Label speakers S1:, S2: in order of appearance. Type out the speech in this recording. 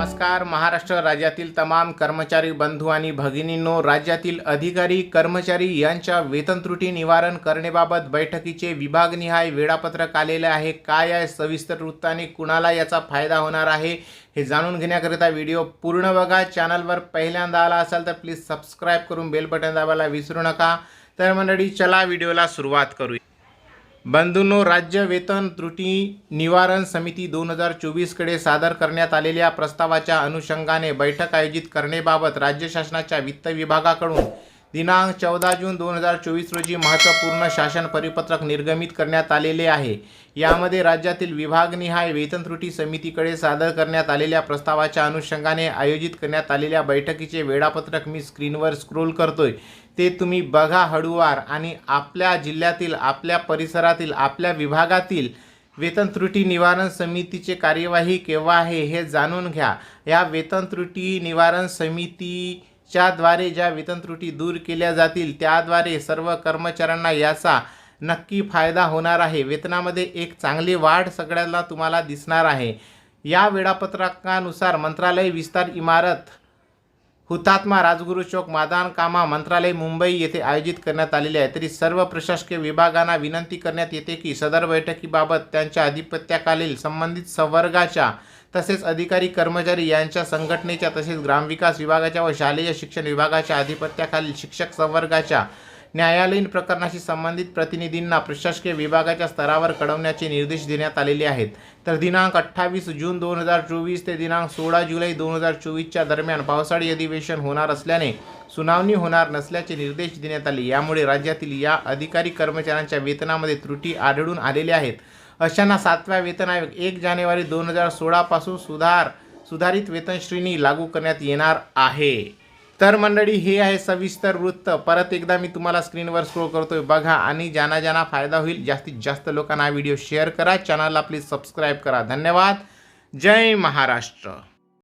S1: नमस्कार. महाराष्ट्र राज्यातील तमाम कर्मचारी बंधू आणि भगिनींनो राज्यातील अधिकारी कर्मचारी यांच्या वेतन त्रुटी निवारण करण्याबाबत बैठकीचे विभागनिहाय वेळापत्रक आलेले आहे. काय आहे? सविस्तर वृत्ताने कुणाला याचा फायदा होणार आहे? हे जाणून घेण्याकरिता व्हिडिओ पूर्ण बघा. चॅनलवर पहिल्यांदा आला असाल तर प्लीज सबस्क्राईब करून बेल बटन दाबायला विसरू नका. तर मंडळी चला व्हिडिओला सुरुवात करूया. बंधूंनो राज्य वेतन त्रुटी निवारण समिती दोन हजार चोवीसकडे सादर करण्यात आलेल्या प्रस्तावाच्या अनुषंगाने बैठक आयोजित करण्याबाबत राज्य शासनाच्या वित्त विभागाकडून दिनांक चौदा जून दोन हजार चोवीस रोजी महत्त्वपूर्ण शासन परिपत्रक निर्गमित करण्यात आलेले आहे. यामध्ये राज्यातील विभागनिहाय वेतन त्रुटी समितीकडे सादर करण्यात आलेल्या प्रस्तावाच्या अनुषंगाने आयोजित करण्यात आलेल्या बैठकीचे वेळापत्रक मी स्क्रीनवर स्क्रोल करतोय. ते तुम्ही बघा हळूवार आणि आपल्या जिल्ह्यातील आपल्या परिसरातील आपल्या विभागातील वेतन त्रुटी निवारण समितीचे कार्यवाही केव्हा आहे हे जाणून घ्या. या वेतन त्रुटी निवारण समिती च्याद्वारे ज्या वेतन त्रुटी दूर केल्या जातील त्याद्वारे सर्व कर्मचाऱ्यांना याचा नक्की फायदा होणार आहे. वेतनामध्ये एक चांगली वाढ सगळ्यांना तुम्हाला दिसणार आहे. या वेळापत्रकानुसार मंत्रालय विस्तार इमारत हुतात्मा राजगुरू चौक मादान कामा मंत्रालय मुंबई येथे आयोजित करण्यात आलेले आहे. तरी सर्व प्रशासकीय विभागांना विनंती करण्यात येते की सदर बैठकीबाबत त्यांच्या अधिपत्याखालील संबंधित संवर्गाच्या तसेच अधिकारी कर्मचारी यांच्या संघटनेच्या तसेच ग्रामविकास विभागाच्या व शालेय शिक्षण विभागाच्या अधिपत्याखालील शिक्षक संवर्गाच्या न्यायालयीन प्रकरणाशी संबंधित प्रतिनिधींना प्रशासकीय विभागाच्या स्तरावर कळवण्याचे निर्देश देण्यात आलेले आहेत. तर दिनांक अठ्ठावीस जून दोन हजार चोवीस ते दिनांक सोळा जुलै दोन हजार चोवीसच्या दरम्यान पावसाळी अधिवेशन होणार असल्याने सुनावणी होणार नसल्याचे निर्देश देण्यात आले. यामुळे राज्यातील या अधिकारी कर्मचाऱ्यांच्या वेतनामध्ये त्रुटी आढळून आलेल्या आहेत. अशांना सातव्या वेतन आयोग एक जानेवारी दोन हजार सोळापासून सुधार सुधारित वेतन श्रेणी लागू करण्यात येणार आहे. तर मंडळी हे आहे सविस्तर वृत्त. परत एकदा मी तुम्हाला स्क्रीनवर स्क्रोल करतोय. बघा आणि ज्यांना ज्यांना फायदा होईल जास्तीत जास्त लोकांना हा व्हिडिओ शेअर करा. चॅनलला प्लीज सबस्क्राईब करा. धन्यवाद. जय महाराष्ट्र.